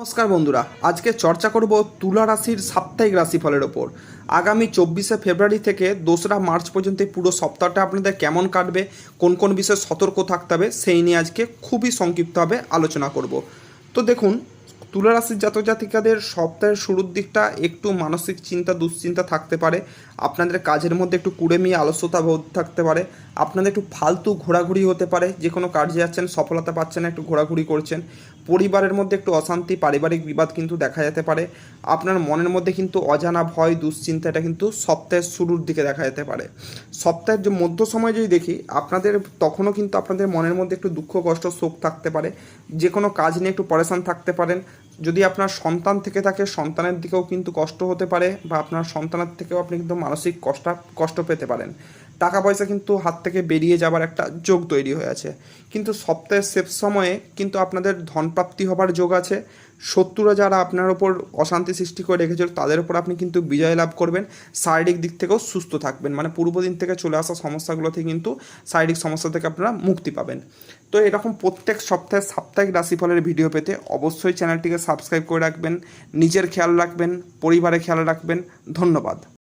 নমস্কার বন্ধুরা, আজকে চর্চা করব তুলা রাশির সাপ্তাহিক রাশিফলের ওপর। আগামী চব্বিশে ফেব্রুয়ারি থেকে দোসরা মার্চ পর্যন্ত পুরো সপ্তাহটা আপনাদের কেমন কাটবে, কোন কোন বিষয়ে সতর্ক থাকতে হবে, সেই নিয়ে আজকে খুবই সংক্ষিপ্তভাবে আলোচনা করব। তো দেখুন তুলা রাশির জাতক জাতিকাদের সপ্তাহের শুরুর দিকটা একটু মানসিক চিন্তা, দুশ্চিন্তা থাকতে পারে। আপনাদের কাজের মধ্যে একটু কুড়ে কুড়েমি আলস্যতা বোধ থাকতে পারে। আপনাদের একটু ফালতু ঘোরাঘুরি হতে পারে। যে কোনো কাজে যাচ্ছেন সফলতা পাচ্ছেন, একটু ঘোরাঘুরি করছেন। পরিবারের মধ্যে একটু অশান্তি, পারিবারিক বিবাদ কিন্তু দেখা যেতে পারে। আপনার মনের মধ্যে কিন্তু অজানা ভয়, দুশ্চিন্তা, এটা কিন্তু সপ্তাহের শুরুর দিকে দেখা যেতে পারে। সপ্তাহের যে মধ্য সময় যদি দেখি, আপনাদের তখনও কিন্তু আপনাদের মনের মধ্যে একটু দুঃখ, কষ্ট, শোক থাকতে পারে। যে কোনো কাজ নিয়ে একটু পরেশান থাকতে পারেন। যদি আপনার সন্তান থেকে থাকে, সন্তানের দিকেও কিন্তু কষ্ট হতে পারে বা আপনার সন্তানের থেকেও আপনি কিন্তু মানসিক কষ্ট কষ্ট পেতে পারেন। টাকা পয়সা কিন্তু হাত থেকে বেরিয়ে যাবার একটা যোগ তৈরি হয়ে আছে। কিন্তু সপ্তাহের শেষ সময়ে কিন্তু আপনাদের ধনপ্রাপ্তি হবার যোগ আছে। শত্রুরা যারা আপনার ওপর অশান্তি সৃষ্টি করে রেখেছিল, তাদের উপর আপনি কিন্তু বিজয় লাভ করবেন। শারীরিক দিক থেকেও সুস্থ থাকবেন। মানে পূর্বদিন থেকে চলে আসা সমস্যাগুলো থেকে কিন্তু শারীরিক সমস্যা থেকে আপনারা মুক্তি পাবেন। তো এরকম প্রত্যেক সপ্তাহে সাপ্তাহিক রাশিফলের ভিডিও পেতে অবশ্যই চ্যানেলটিকে সাবস্ক্রাইব করে রাখবেন। নিজের খেয়াল রাখবেন, পরিবারের খেয়াল রাখবেন। ধন্যবাদ।